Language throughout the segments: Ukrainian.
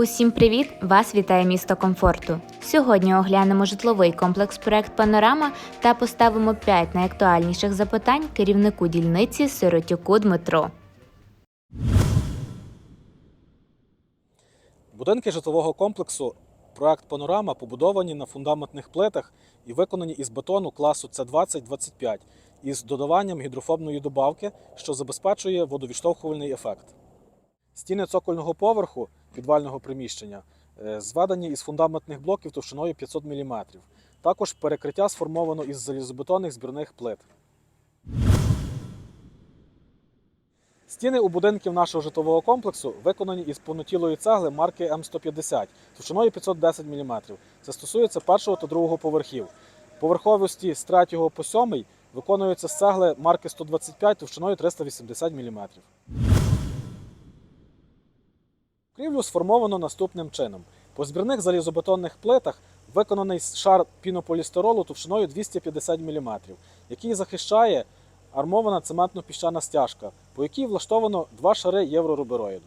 Усім привіт! Вас вітає місто комфорту. Сьогодні оглянемо житловий комплекс проект Панорама та поставимо 5 найактуальніших запитань керівнику дільниці Сиротюку Дмитро. Будинки житлового комплексу проект Панорама побудовані на фундаментних плитах і виконані із бетону класу С20-25 із додаванням гідрофобної добавки, що забезпечує водовідштовхувальний ефект. Стіни цокольного поверху підвального приміщення е, зведені із фундаментних блоків товщиною 500 мм. Також перекриття сформовано із залізобетонних збірних плит. Стіни у будинків нашого житлового комплексу виконані із повнотілої цегли марки М150 товщиною 510 мм. Це стосується першого та другого поверхів. Поверховості з 3 по 7 виконуються з цегли марки 125 товщиною 380 мм. Крівлю сформовано наступним чином. По збірних залізобетонних плитах виконаний шар пінополістиролу товщиною 250 мм, який захищає армована цементно-піщана стяжка, по якій влаштовано два шари єврорубероїду.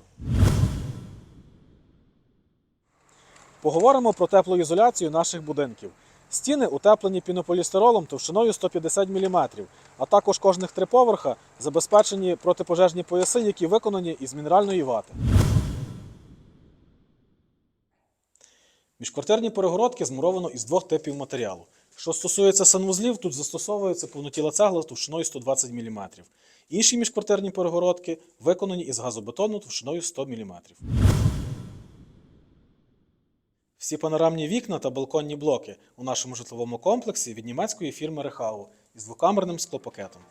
Поговоримо про теплоізоляцію наших будинків. Стіни утеплені пінополістиролом товщиною 150 мм, а також кожних три поверха забезпечені протипожежні пояси, які виконані із мінеральної вати. Міжквартирні перегородки змуровано із двох типів матеріалу. Що стосується санвузлів, тут застосовується повнотіла цегла товщиною 120 мм. Інші міжквартирні перегородки виконані із газобетону товщиною 100 мм. Всі панорамні вікна та балконні блоки у нашому житловому комплексі від німецької фірми Рехау із двокамерним склопакетом.